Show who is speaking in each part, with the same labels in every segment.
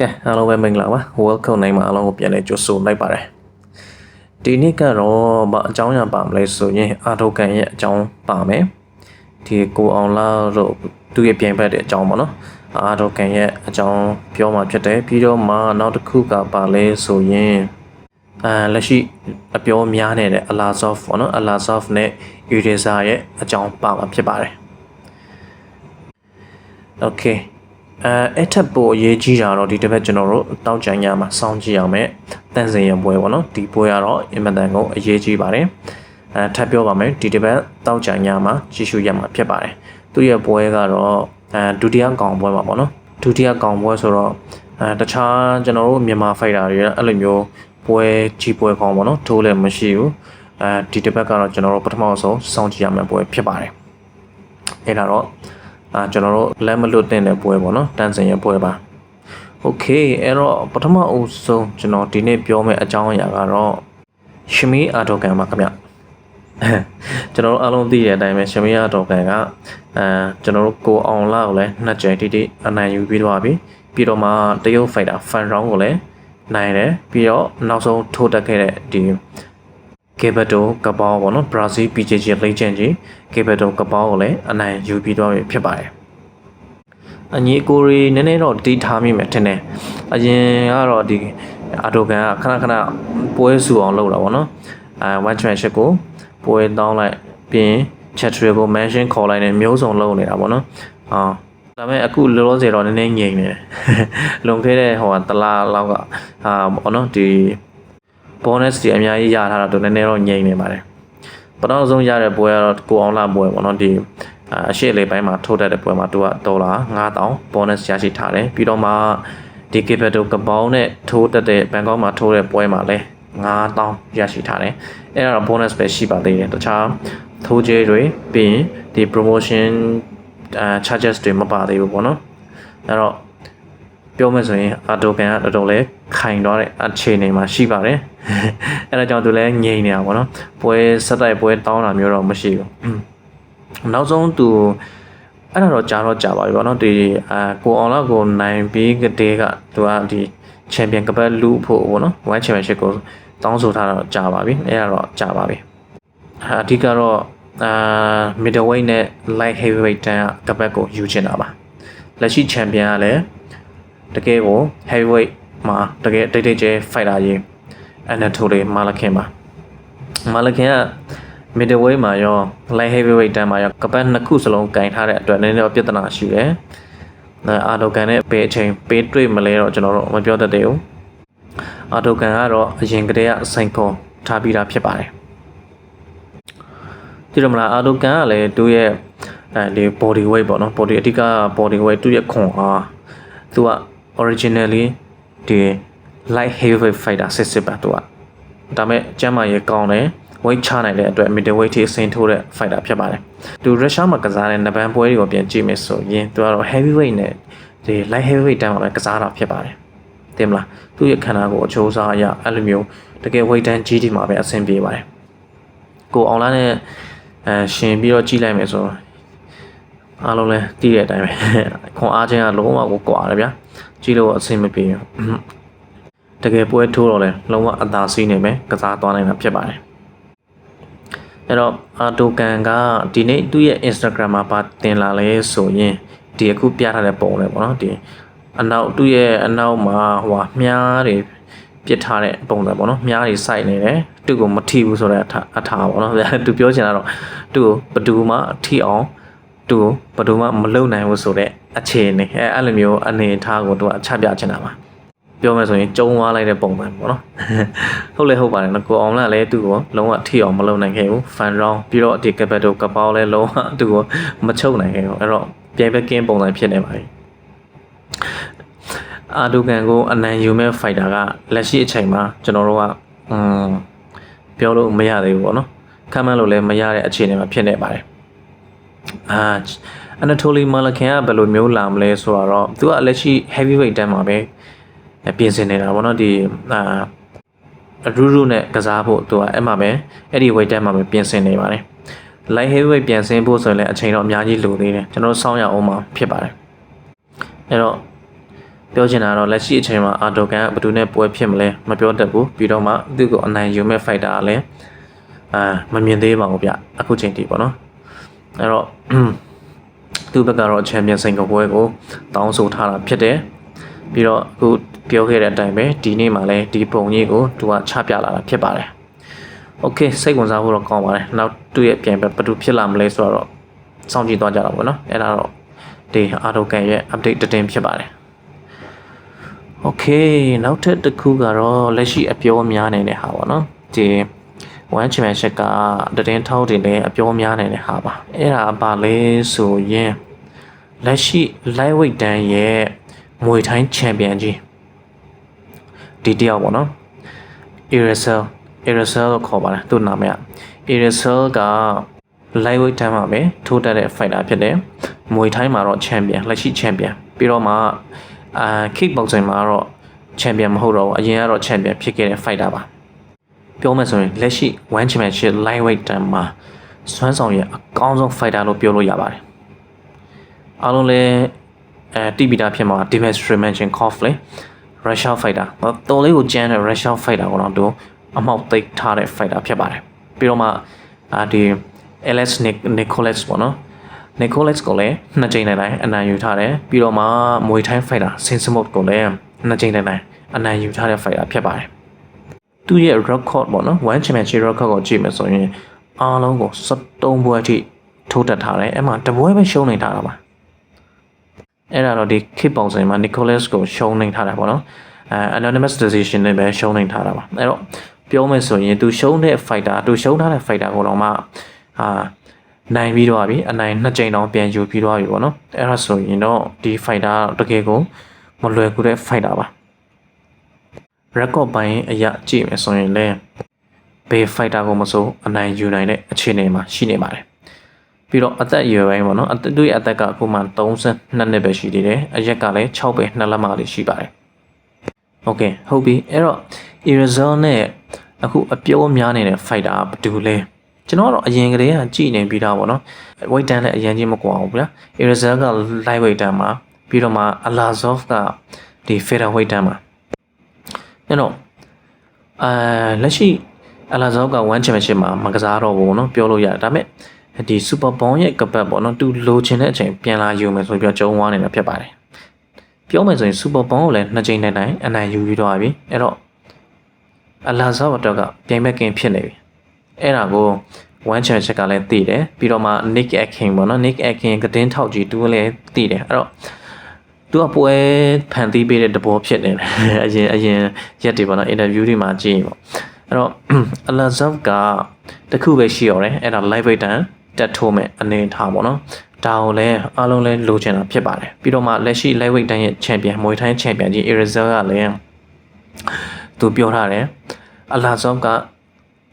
Speaker 1: ကဲအားလုံးပဲမင်္ဂလာပါ welcome နိုင်မှာအားလုံးကိုပြန်လဲကြိုဆိုလိုက်ပါတယ်ဒီနေ့ကတော့ဘာအကြောင်းအရာပါမလဲဆိုရင်အာတိုကန်ရဲ့အကြောင်းပါမယ်ဒီကိုအောင်လာတို့သူ့ရဲ့ပြိုင်ဘက်တဲ့အကြောင်းပေါ့နော်အာတိုကန်ရဲ့အကြောင်းပြောမှာဖြစ်တယ်ပြီးတော့မှနောက်တစ်ခုကပါလဲဆိုရင်အာလက်ရှိအပြောများနေတဲ့အလာဆော့ဖ်ပေါ့နော်အလာဆော့ဖ်နဲ့ယူရီဇာရဲ့အကြောင်းပါမှာဖြစ်ပါတယ် Okay အဲအဲ့ထက်ပိုအရေးကြီးတာတော့ဒီတစ်ပတ်ကျွန်တော်တို့တောက်ကြံရမှာစောင့်ကြည့်အောင်မဲ့တန်စင်ရပွဲပေါ့နော်ဒီပွဲကတော့အင်မတန်ကိုအရေးကြီးပါတယ်အဲထပ်ပြောပါမယ်ဒီတစ်ပတ်တောက်ကြံရမှာကြီးစုရမှာဖြစ်ပါတယ်သူရဲ့ပွဲကတော့အဲဒုတိယကောင်ပွဲမှာပေါ့နော်ဒုတိယကောင်ပွဲဆိုတော့အဲတခြားကျွန်တော်တို့မြန်မာဖိုက်တာတွေအဲ့လိုမျိုးပွဲကြီးပွဲကောင်ပေါ့နော်ထိုးလည်းမရှိဘူးအဲဒီတစ်ပတ်ကတော့ကျွန်တော်တို့ပထမဆုံးစောင့်ကြည့်ရမယ့်ပွဲဖြစ်ပါတယ်အဲ့ဒါတော့ အာကျွန်တော်တို့လက်မလွတ်တဲ့ပွဲပေါ့နော်တန်စင်ရဲ့ပွဲပါโอเคအဲ့တော့ပထမအဦးဆုံးကျွန်တော်ဒီနေ့ပြောမယ့်အကြောင်းအရာကတော့ရှမီအာတိုကန်ပါခင်ဗျကျွန်တော်တို့အားလုံးသိတဲ့အတိုင်းပဲရှမီအာတိုကန်ကအဲကျွန်တော်တို့ကိုအောင်လာကိုလည်းနှစ်ကြိမ်တိတိအနိုင်ယူပြီးတော့ပြီပြီးတော့မှတရုတ်ဖိုက်တာဖန်ရောင်းကိုလည်းနိုင်တယ်ပြီးတော့နောက်ဆုံးထိုးတက်ခဲ့တဲ့ဒီ ကေဘတိုကပောပေါ့နော်ဘရာဇီး PJJ Legend ကြီးကေဘတိုကပောကိုလည်းအနိုင်ယူပြီးတော့ဖြစ်ပါတယ်အညီကိုရီနည်းနည်းတော့တီးထားမိမယ်ထင်တယ်အရင်ကတော့ဒီအာတိုကန်ကခဏခဏပွဲစုအောင်လုပ်တာပေါ့နော်အဲ one championship ကိုပွဲတောင်းလိုက်ပြီးရင် chat tree ကို mention ခေါ်လိုက်နေမျိုးစုံလုပ်နေတာပေါ့နော်အာဒါပေမဲ့အခုလောလောဆယ်တော့နည်းနည်းငြိမ်နေတယ်လုံခဲ့တဲ့ဟိုကတလားလောက်ကအာဘောနော်ဒီ bonus တွေအများကြီးရထားတာတော့နည်းနည်းတော့ငြိမ်နေပါတယ်ပထမဆုံးရတဲ့ပွဲကတော့ကိုအောင်လာပွဲပေါ့နော်ဒီအရှိလေးပိုင်းမှာထိုးတက်တဲ့ပွဲမှာသူကဒေါ်လာ9000 bonus ရရှိထားတယ်ပြီးတော့မှဒီ capital ကပောင်းနဲ့ထိုးတက်တဲ့ဘန်ကောက်မှာထိုးတဲ့ပွဲမှာလည်း9000ရရှိထားတယ်အဲ့ဒါတော့ bonus ပဲရှိပါသေးတယ်တခြားထိုးကြေးတွေပြီးရင်ဒီ promotion charges တွေမပါသေးဘူးပေါ့နော်အဲ့တော့ပြောမယ်ဆိုရင်အာတိုကန်ကတော်တော်လေးခိုင်သွားတဲ့အခြေအနေမှာရှိပါတယ် အဲဒါကြောင့်သူလည်းငြိမ်နေတာပေါ့နော်ပွဲဆက်တိုက်ပွဲတောင်းတာမျိုးတော့မရှိဘူးနောက်ဆုံးသူအဲ့ဒါတော့ကြာတော့ကြာပါပြီပေါ့နော်ဒီအာကိုအောင်လောက်ကိုနိုင်ပြီးကတည်းကသူကဒီချန်ပီယံကပတ်လူဖို့ပေါ့နော်ဝိုင်းချန်ပီယံရှစ်ကိုတောင်းဆိုထားတော့ကြာပါပြီအဲ့ဒါတော့ကြာပါပြီအဓိကတော့အာ middleweight နဲ့ light heavyweight တန်းကပတ်ကိုယူချင်တာပါလက်ရှိချန်ပီယံကလည်းတကယ်ကို heavyweight မှာတကယ်တိတ်တိတ်ကျဲ fighter ကြီး Anatoly Malakin ပါ Malakin က middleweight မှာရော light heavyweight တန်းမှာရောကပတ်နှစ်ခုစလုံးကင်ထားတဲ့အတွက်နည်းနည်းပြဿနာရှိတယ်။အာဒိုကန်နဲ့ပေအချိန်ပေးတွေ့မလဲတော့ကျွန်တော်တို့မပြောတတ်သေးဘူး။အာဒိုကန်ကတော့အရင်ကတည်းကစိန်ခေါ်ထားပြီးသားဖြစ်ပါတယ်။ဒီလိုမလားအာဒိုကန်ကလည်းသူ့ရဲ့အဲဒီ body weight ပေါ့နော် body အဓိက body weight သူ့ရဲ့ခွန်အားသူက originally ဒီ light heavyweight fighter စစ်စစ်ပါသူကဒါမဲ့ကျမ်းမာရေးကောင်းတယ် weight ချနိုင်တဲ့အတွက် middleweight ထိအဆင့်ထိုးတဲ့ fighter ဖြစ်ပါတယ်သူ Russia မှာကစားတဲ့နဘန်ပွဲတွေကိုပြန်ကြည့်မယ်ဆိုရင်သူကတော့ heavyweight နဲ့ဒီ light heavyweight တန်းမှာပဲကစားတာဖြစ်ပါတယ်တင်မလားသူ့ရဲ့ခန္ဓာကိုယ်အချိုးအစားအရအဲ့လိုမျိုးတကယ် weight တန်းကြီးဒီမှာပဲအဆင်ပြေပါတယ်ကိုအောင်လာနဲ့အဲရှင်ပြီးတော့ကြည့်လိုက်မယ်ဆိုတော့အားလုံးလည်းတည်တဲ့အတိုင်းပဲခွန်အားချင်းကလုံးဝကိုကွာတယ်ဗျာကြည့်လို့အဆင်မပြေဘူး တကယ်ပွဲထိုးတော့လဲလုံးဝအသာစီးနေမယ်ကစားသွားနိုင်တာဖြစ်ပါတယ်အဲ့တော့အာတိုကန်ကဒီနေ့သူ့ရဲ့ Instagram မှာပါတင်လာလဲဆိုရင်ဒီအခုပြထားတဲ့ပုံလေးပေါ့နော်ဒီအနောက်သူ့ရဲ့အနောက်မှာဟိုမြားတွေပြစ်ထားတဲ့ပုံစံပေါ့နော်မြားတွေစိုက်နေတယ်သူ့ကိုမထိဘူးဆိုတဲ့အထာအထာပေါ့နော်သူပြောချင်တာတော့သူ့ကိုဘယ်သူမှထိအောင်သူ့ကိုဘယ်သူမှမလုံနိုင်ဘူးဆိုတဲ့အခြေအနေအဲအဲ့လိုမျိုးအနေအထားကိုသူကအချပြချင်တာပါ ပြောမယ်ဆိုရင်ကျုံသွားလိုက်တဲ့ပုံစံပေါ့နော်ဟုတ်လေဟုတ်ပါတယ်နော်ကိုအောင်လာလည်းသူ့ကိုလုံးဝထိအောင်မလုံနိုင်ခဲ့ဘူးဖန်ရောင်းပြီးတော့ဒီကပက်တိုကပေါလည်းလုံးဝသူ့ကိုမချုပ်နိုင်ခဲ့ဘူးအဲ့တော့ပြိုင်ဘက်ကင်းပုံစံဖြစ်နေပါပြီအာဒူကန်ကိုအနိုင်ယူမဲ့ဖိုက်တာကလက်ရှိအချိန်မှာကျွန်တော်တို့ကအမ်ပြောလို့မရသေးဘူးပေါ့နော်ခံမှန်းလို့လည်းမရတဲ့အခြေအနေမှာဖြစ်နေပါတယ်အာအနတိုလီမာလခင်ကဘယ်လိုမျိုးလာမလဲဆိုတော့သူကလက်ရှိ heavyweight တန်းမှာပဲ ပြင်ဆင်နေတာပေါ့နော်ဒီအာရူရူနဲ့ကစားဖို့သူကအဲ့မှာပဲအဲ့ဒီ weight တန်းမှာပဲပြင်ဆင်နေပါတယ် light heavyweight ပြင်ဆင်ဖို့ဆိုရင်လည်းအချိန်တော့အများကြီးလိုသေးတယ်ကျွန်တော်စောင့်ရအောင်မှာဖြစ်ပါတယ်အဲ့တော့ပြောချင်တာကတော့လက်ရှိအချိန်မှာအာတိုကန်ကဘယ်သူနဲ့ပွဲဖြစ်မလဲမပြောတတ်ဘူးပြီးတော့မှသူ့ကိုအနိုင်ယူမဲ့ဖိုက်တာကလည်းအာမမြင်သေးပါဘူးဗျအခုချိန်ထိပေါ့နော်အဲ့တော့သူ့ဘက်ကတော့ချန်ပီယံစင်ကာပွဲကိုတောင်းဆိုထားတာဖြစ်တယ် ပြီးတော့အခုပြောခဲ့တဲ့အတိုင်းပဲဒီနေ့မှလည်းဒီပုံကြီးကိုသူကချပြလာတာဖြစ်ပါတယ်โอเคစိတ်ဝင်စားဖို့တော့ကောင်းပါတယ်နောက်သူ့ရဲ့ပြန်ပဲဘယ်သူဖြစ်လာမလဲဆိုတော့စောင့်ကြည့်သွားကြတာပေါ့နော်အဲ့ဒါတော့ဒီအာတိုကန်ရဲ့ update တင်ဖြစ်ပါတယ် โอเคနောက်ထပ်တစ်ခုကတော့လက်ရှိအပြောများနေတဲ့ဟာပေါ့နော်ဒီ1 championship ကတည်င်းထောက်တင်လည်းအပြောများနေတဲ့ဟာပါအဲ့ဒါပါလဲဆိုရင်လက်ရှိ lightweight တန်းရဲ့ မွေထိုင်းချန်ပီယံကြီးဒီတယောက်ပေါ့နော် Erasel Erasel လို့ခေါ်ပါတယ်သူ့နာမည်က Erasel က lightweight တန်းမှာပဲထိုးတက်တဲ့ fighter ဖြစ်တယ်မွေထိုင်းမှာတော့ champion လက်ရှိ champion ပြီးတော့မှအာ kick boxing မှာတော့ champion မဟုတ်တော့ဘူးအရင်ကတော့ champion ဖြစ်ခဲ့တဲ့ fighter ပါပြောမယ်ဆိုရင်လက်ရှိ1 championship lightweight တန်းမှာစွမ်းဆောင်ရအကောင်းဆုံး fighter လို့ပြောလို့ရပါတယ်အားလုံးလည်း အဲတိပီတာဖြစ်မှာ Dimitri Menchenkov လေ Russia fighter တော်လေးကိုကျန်းတဲ့ Russia fighter ကိုတော့သူအမောက်သိပ်ထားတဲ့ fighter ဖြစ်ပါတယ်ပြီးတော့မှအာဒီ Alex Nicholas ပေါ့နော် Nicholas ကိုလည်းနှစ်ကြိမ်တိုင်တိုင်အနိုင်ယူထားတယ်ပြီးတော့မှမွေထိုင်း fighter Sinsamot ကိုလည်းနှစ်ကြိမ်တိုင်တိုင်အနိုင်ယူထားတဲ့ fighter ဖြစ်ပါတယ်သူရဲ့ record ပေါ့နော်1 championship record ကိုကြည့်မယ်ဆိုရင်အားလုံးကို73ပွဲအထိထိုးတက်ထားတယ်အဲ့မှာတပွဲပဲရှုံးနေထားတာပါ အဲ့ဒါတော့ဒီ kick boxing မှာ Nicholas ကိုရှုံးနေထားတာပေါ့နော်အဲ anonymous decision နဲ့ပဲရှုံးနေထားတာပါအဲ့တော့ပြောမယ်ဆိုရင်သူရှုံးတဲ့ fighter သူရှုံးထားတဲ့ fighter ကိုတော့မှအာနိုင်ပြီးတော့ပြီအနိုင်နှစ်ကြိမ်တောင်ပြန်ယူပြီးတော့ပြီပေါ့နော်အဲ့ဒါဆိုရင်တော့ဒီ fighter တကယ်ကိုမလွယ်ကူတဲ့ fighter ပါ record ပိုင်းအရာကြည့်မယ်ဆိုရင်လည်းဘေး fighter ကိုမဆိုအနိုင်ယူနိုင်တဲ့အခြေအနေမှာရှိနေပါတယ် ပြီးတော့အသက်အရွယ်ပိုင်းပေါ့နော်အသက်သူ့ရဲ့အသက်ကအခုမှ32နှစ်ပဲရှိသေးတယ်အရက်ကလည်း6ပဲ2လက်မလေးရှိပါတယ်โอเคဟုတ်ပြီအဲ့တော့ Erazor နဲ့အခုအပြောများနေတဲ့ fighter ကဘာတူလဲကျွန်တော်ကတော့အရင်ကတည်းကကြည့်နေပြီးသားပေါ့နော် weight တန်းလည်းအရင်ချင်းမကွာဘူးဗျာ Erazor က light weight တန်းမှာပြီးတော့မှ Alazov ကဒီ feather weight တန်းမှာအဲ့တော့အာလက်ရှိ Alazov က1 championship မှာမကစားတော့ဘူးเนาะပြောလို့ရတယ်ဒါပေမဲ့ ဒီ super bond ရဲ့ကပတ်ပေါ့နော်သူလိုချင်တဲ့အချိန်ပြန်လာယူမယ်ဆိုပြီးတော့ကျုံးသွားနေတာဖြစ်ပါတယ်ပြောမယ်ဆိုရင် super bond ကိုလည်းနှစ်ချိန်တိုင်တိုင်အနိုင်ယူပြီးတော့ပြီအဲ့တော့အလာဇာဝတ်တော့ကပြိုင်ဘက်ကင်ဖြစ်နေပြီအဲ့ဒါကို one championship ကလည်းတည်တယ်ပြီးတော့မှ Nick Akin ပေါ့နော် Nick Akin ကတင်းထောက်ကြီးသူကလည်းတည်တယ်အဲ့တော့သူကပွဲဖန်တီးပေးတဲ့တဘောဖြစ်နေတယ်အရင်အရင်ရက်တွေပေါ့နော် interview တွေမှာကြည့်ရင်ပေါ့အဲ့တော့အလာဇာကတခုပဲရှိရတယ်အဲ့ဒါ live weight တန် တက်ထိုးမဲ့အနေထားပေါ့နော်ဒါကိုလည်းအားလုံးလည်းလိုချင်တာဖြစ်ပါတယ်ပြီးတော့မှလက်ရှိ lightweight တိုင်းရဲ့ချန်ပီယံမွေထိုင်းချန်ပီယံကြီး Erizal ကလည်းသူပြောထားတယ်အလာဇောက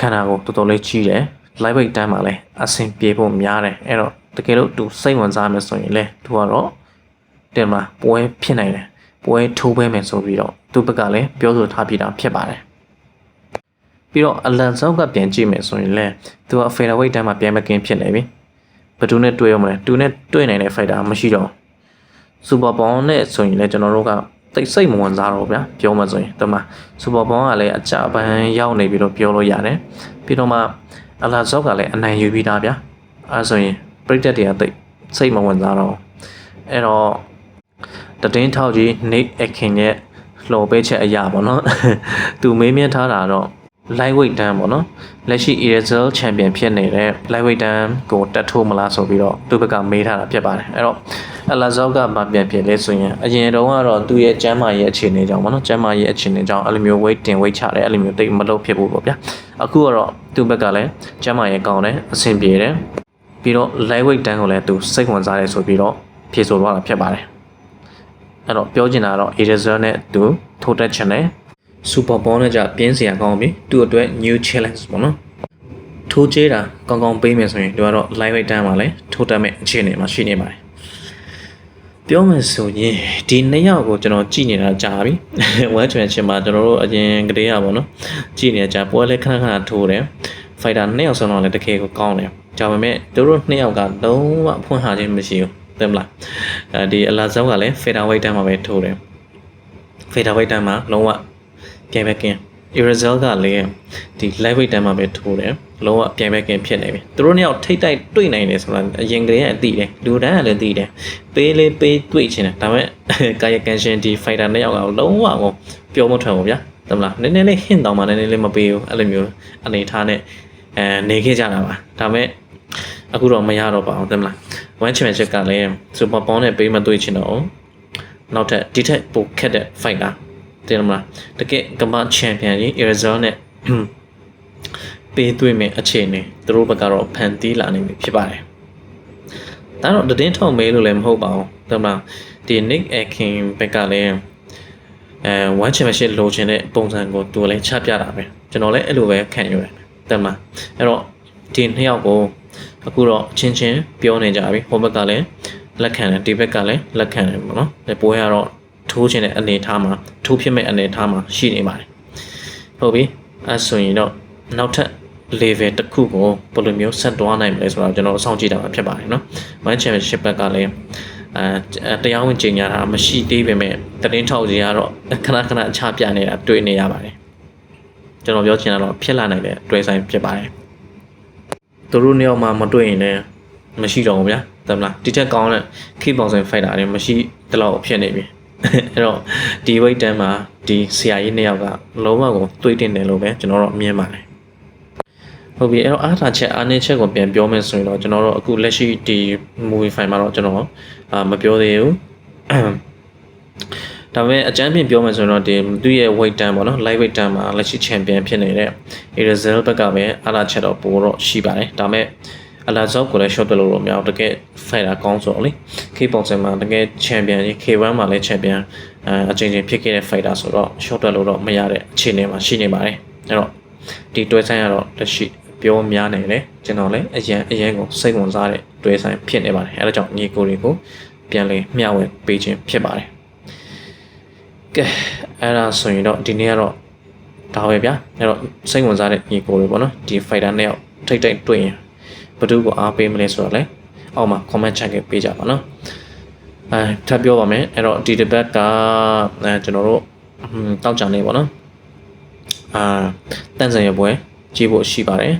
Speaker 1: ခန္ဓာကိုတော်တော်လေးကြီးတယ် lightweight တိုင်းမှာလည်းအဆင်ပြေဖို့များတယ်အဲ့တော့တကယ်လို့သူစိတ်ဝင်စားမယ်ဆိုရင်လည်းသူကတော့တင်မှာပွဲဖြစ်နိုင်တယ်ပွဲထိုးပွဲမယ်ဆိုပြီးတော့သူဘက်ကလည်းပြောဆိုထားပြီးတာဖြစ်ပါတယ် ပြီးတော့အလန်ဆောက်ကပြန်ကြည့်မယ်ဆိုရင်လည်းသူက featherweight တန်းမှာပြန်မကင်းဖြစ်နေပြီဘယ်သူနဲ့တွေ့ရမလဲသူနဲ့တွေ့နိုင်တဲ့ fighter မရှိတော့စူပါဘောင်းနဲ့ဆိုရင်လည်းကျွန်တော်တို့ကတိတ်စိတ်မဝင်စားတော့ဗျာပြောမှဆိုရင်တမစူပါဘောင်းကလည်းအကြပန်းရောက်နေပြီလို့ပြောလို့ရတယ်ပြီးတော့မှအလာဇော့ကလည်းအနိုင်ယူပြီးသားဗျာအဲဆိုရင်ပြိတက်တွေကတိတ်စိတ်မဝင်စားတော့အဲ့တော့တတင်းထောက်ကြီး Nick Akin ရဲ့လှော်ပေးချက်အရာပေါ့နော်သူမေးမြန်းထားတာတော့ lightweight တန်းပေါ့နော်လက်ရှိ ESL champion ဖြစ်နေတဲ့ lightweight တန်းကိုတက်ထိုးမလားဆိုပြီးတော့သူ့ဘက်ကမေးထားတာဖြစ်ပါတယ်အဲ့တော့အလာဇောကမပြန်ဖြစ်လဲဆိုရင်အရင်တုန်းကတော့သူ့ရဲ့ကျမ်းမာရေးအခြေအနေကြောင့်ပေါ့နော်ကျမ်းမာရေးအခြေအနေကြောင့်အဲ့လိုမျိုး weight တင် weight ချတယ်အဲ့လိုမျိုးတိတ်မလုပ်ဖြစ်ဘူးပေါ့ဗျာအခုကတော့သူ့ဘက်ကလည်းကျမ်းမာရေးကောင်းတယ်အဆင်ပြေတယ်ပြီးတော့ lightweight တန်းကိုလည်းသူစိတ်ဝင်စားတယ်ဆိုပြီးတော့ဖြေဆိုသွားတာဖြစ်ပါတယ်အဲ့တော့ပြောချင်တာကတော့ ESL နဲ့သူထိုးတက်ချင်တယ် super ball နဲ့ကြပြင်းစရာကောင်းပြီသူ့အတွက် new challenge ပေါ့နော်ထိုးချေးတာကောင်းကောင်းပေးမယ်ဆိုရင်သူကတော့ live weight တန်းမှာလည်းထိုးတက်မဲ့အခြေအနေမှာရှိနေပါတယ်ပြောမယ်ဆိုရင်ဒီနှစ်ယောက်ကိုကျွန်တော်ကြည့်နေတာကြာပြီ one championship မှာကျွန်တော်တို့အရင်ကတည်းကပေါ့နော်ကြည့်နေတာကြာပွဲလဲခဏခဏထိုးတယ် fighter နှစ်ယောက်ဆုံးတော့လည်းတကယ်ကိုကောင်းတယ်ဒါပေမဲ့သူတို့နှစ်ယောက်ကလုံးဝဖွင့်ဟာခြင်းမရှိဘူးသိမလားအဲဒီအလာဇောကလည်း feather weight တန်းမှာပဲထိုးတယ် featherweight တန်းမှာလုံးဝ ပြိုင်ဘက်ကင်း Irazal ကလည်းဒီ lightweight တန်းမှာပဲထိုးတယ်လုံးဝပြိုင်ဘက်ကင်းဖြစ်နေပြီသူတို့နှစ်ယောက်ထိတ်တိုက်တွေ့နိုင်တယ်ဆိုတာအရင်ကတည်းကအသိတယ်လူတန်းကလည်းသိတယ်ပေးလေးပေးတွေ့ချင်တယ်ဒါပေမဲ့ကာယကံရှင်ဒီ fighter နှစ်ယောက်ကလုံးဝကိုပြောမထွက်ဘူးဗျာတမလားနည်းနည်းလေး hint တောင်မှနည်းနည်းလေးမပေးဘူးအဲ့လိုမျိုးအနေထားနဲ့အဲနေခဲ့ကြတာပါဒါပေမဲ့အခုတော့မရတော့ပါဘူးတမလား one championship ကလည်း super bond နဲ့ပေးမတွေ့ချင်တော့ဘူးနောက်ထပ်ဒီထက်ပိုခက်တဲ့ fighter တင်မလားတကယ်ကမ္ဘာချန်ပီယံကြီး Arizona နဲ့ပေးသွင်းမဲ့အခြေအနေသူတို့ဘက်ကတော့ဖန်တီးလာနေပြီဖြစ်ပါတယ်ဒါတော့တည်င်းထောက်မေးလို့လည်းမဟုတ်ပါဘူးတင်မလားဒီ Nick Akin ဘက်ကလည်းအဲ one championship လိုချင်တဲ့ပုံစံကိုသူလည်းချပြတာပဲကျွန်တော်လည်းအဲ့လိုပဲခံယူတယ်တင်မလားအဲ့တော့ဒီနှစ်ယောက်ကိုအခုတော့အချင်းချင်းပြောနေကြပြီဟိုဘက်ကလည်းလက်ခံတယ်ဒီဘက်ကလည်းလက်ခံတယ်ပေါ့နော်ဒီပွဲကတော့ ထိုးချင်တဲ့အနေအထားမှာထိုးဖြစ်မဲ့အနေအထားမှာရှိနေပါတယ်ဟုတ်ပြီအဲဆိုရင်တော့နောက်ထပ် level တစ်ခုကိုဘယ်လိုမျိုးဆက်သွားနိုင်မလဲဆိုတော့ကျွန်တော်အဆောင်ကြည့်တာမှာဖြစ်ပါတယ်နော် One Championship ဘက်ကလည်းအဲတရားဝင်ကြီးညာတာမရှိသေးပေမဲ့တရင်ထောက်ကြီးကတော့ခဏခဏအချပြနေတာတွေ့နေရပါတယ်ကျွန်တော်ပြောချင်တာတော့ဖြစ်လာနိုင်တဲ့တွဲဆိုင်ဖြစ်ပါတယ်သူတို့နှစ်ယောက်မှမတွေ့ရင်လည်းမရှိတော့ဘူးဗျာတမလားဒီချက်ကောင်းတဲ့ key boxing fighter တွေမရှိတလောက်ဖြစ်နေပြီ အဲ့တော့ဒီ weight တန်းမှာဒီဆရာကြီးနှစ်ယောက်ကလုံးဝကိုတွေးတင်တယ်လို့ပဲကျွန်တော်တို့မြင်ပါတယ်ဟုတ်ပြီအဲ့တော့အားထားချက်အားနည်းချက်ကိုပြန်ပြောမယ်ဆိုရင်တော့ကျွန်တော်တို့အခုလက်ရှိဒီ movie file မှာတော့ကျွန်တော်အာမပြောသေးဘူးဒါပေမဲ့အကြမ်းဖြင့်ပြောမယ်ဆိုရင်တော့ဒီသူ့ရဲ့ weight တန်းပေါ့နော် light weight တန်းမှာလက်ရှိ champion ဖြစ်နေတဲ့ Arizal ဘက်ကပဲအားထားချက်တော့ပိုတော့ရှိပါတယ်ဒါပေမဲ့အလာဇော့ကိုလည်း short ပြလို့တော့မရဘူးတကယ် fighter ကောင်းဆိုတော့လေ K-boxing မှာတကယ် champion ကြီး K1 မှာလည်း champion အဲအချိန်ချင်းဖြစ်ခဲ့တဲ့ fighter ဆိုတော့ short ပြလို့တော့မရတဲ့အခြေအနေမှာရှိနေပါတယ်အဲ့တော့ဒီတွဲဆိုင်ကတော့လက်ရှိပြောများနေတယ်ကျွန်တော်လည်းအရန်အရန်ကိုစိတ်ဝင်စားတဲ့တွဲဆိုင်ဖြစ်နေပါတယ်အဲဒါကြောင့်ညီကိုတွေကိုပြန်လေမျှဝေပေးခြင်းဖြစ်ပါတယ်ကဲအဲ့ဒါဆိုရင်တော့ဒီနေ့ကတော့ဒါပဲဗျာအဲ့တော့စိတ်ဝင်စားတဲ့ညီကိုတွေပေါ့နော်ဒီ fighter နဲ့ထိတ်ထိတ်တွေ့ရင်ဘယ်သူကိုအားပေးမလဲဆိုတော့လေ အောက်မှာ comment ချက်ခဲ့ပေးကြပါနော်အဲထပ်ပြောပါမယ်အဲ့တော့ဒီတစ်ပတ်ကအဲကျွန်တော်တို့တောက်ကြနေပေါ့နော်အာတန်ဆန်ရပွဲကြည့်ဖို့ရှိပါတယ်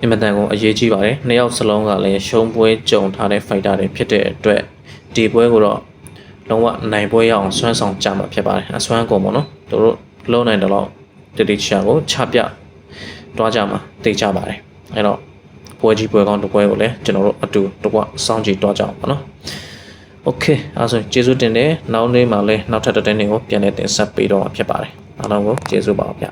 Speaker 1: အင်မတန်ကိုအရေးကြီးပါတယ်နှစ်ယောက်စလုံးကလည်းရှုံးပွဲကြုံထားတဲ့ fighter တွေဖြစ်တဲ့အတွက်ဒီပွဲကိုတော့လုံးဝနိုင်ပွဲရအောင်ဆွမ်းဆောင်ကြမှာဖြစ်ပါတယ်အဆွမ်းကုန်ပေါ့နော်တို့တို့လုံးနိုင်တော့တတိချာကိုချပြတွားကြမှာသိကြပါတယ်အဲ့တော့ ပွဲကြီးပွဲကောင်းတစ်ပွဲကိုလည်းကျွန်တော်တို့အတူတကွစောင့်ကြည့်တွားကြအောင်ပါနော်โอเคအဲဆိုကျေးဇူးတင်တယ်နောက်နေ့မှာလည်းနောက်ထပ်တဲ့တဲ့နေ့ကိုပြန်လည်တင်ဆက်ပေးတော့မှာဖြစ်ပါတယ်အားလုံးကိုကျေးဇူးပါဗျာ